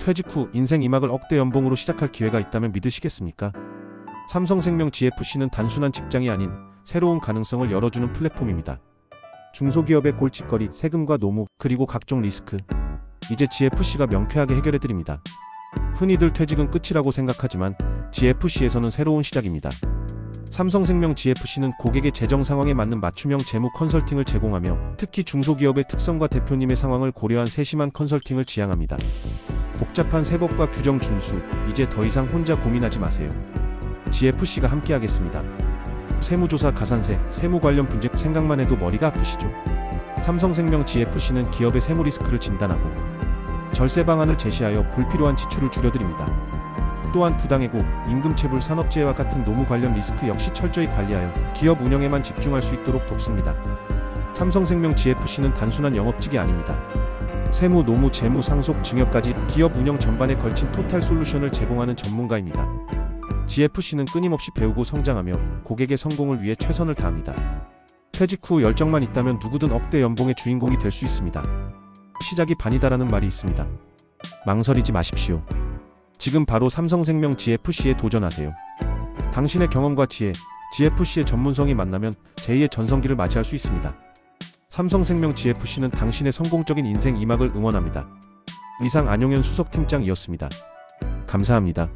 퇴직 후 인생 2막을 억대 연봉으로 시작할 기회가 있다면 믿으시겠습니까? 삼성생명 GFC는 단순한 직장이 아닌 새로운 가능성을 열어주는 플랫폼입니다. 중소기업의 골칫거리, 세금과 노무, 그리고 각종 리스크. 이제 GFC가 명쾌하게 해결해드립니다. 흔히들 퇴직은 끝이라고 생각하지만 GFC에서는 새로운 시작입니다. 삼성생명 GFC는 고객의 재정 상황에 맞는 맞춤형 재무 컨설팅을 제공하며 특히 중소기업의 특성과 대표님의 상황을 고려한 세심한 컨설팅을 지향합니다. 복잡한 세법과 규정 준수, 이제 더 이상 혼자 고민하지 마세요. GFC가 함께하겠습니다. 세무조사 가산세, 세무 관련 문제 생각만 해도 머리가 아프시죠? 삼성생명 GFC는 기업의 세무 리스크를 진단하고 절세 방안을 제시하여 불필요한 지출을 줄여드립니다. 또한 부당해고, 임금체불 산업재해와 같은 노무 관련 리스크 역시 철저히 관리하여 기업 운영에만 집중할 수 있도록 돕습니다. 삼성생명 GFC는 단순한 영업직이 아닙니다. 세무, 노무, 재무, 상속, 증여까지 기업 운영 전반에 걸친 토탈 솔루션을 제공하는 전문가입니다. GFC는 끊임없이 배우고 성장하며 고객의 성공을 위해 최선을 다합니다. 퇴직 후 열정만 있다면 누구든 억대 연봉의 주인공이 될 수 있습니다. 시작이 반이다라는 말이 있습니다. 망설이지 마십시오. 지금 바로 삼성생명 GFC에 도전하세요. 당신의 경험과 지혜, GFC의 전문성이 만나면 제2의 전성기를 맞이할 수 있습니다. 삼성생명 GFC는 당신의 성공적인 인생 2막을 응원합니다. 이상 안용현 수석팀장이었습니다. 감사합니다.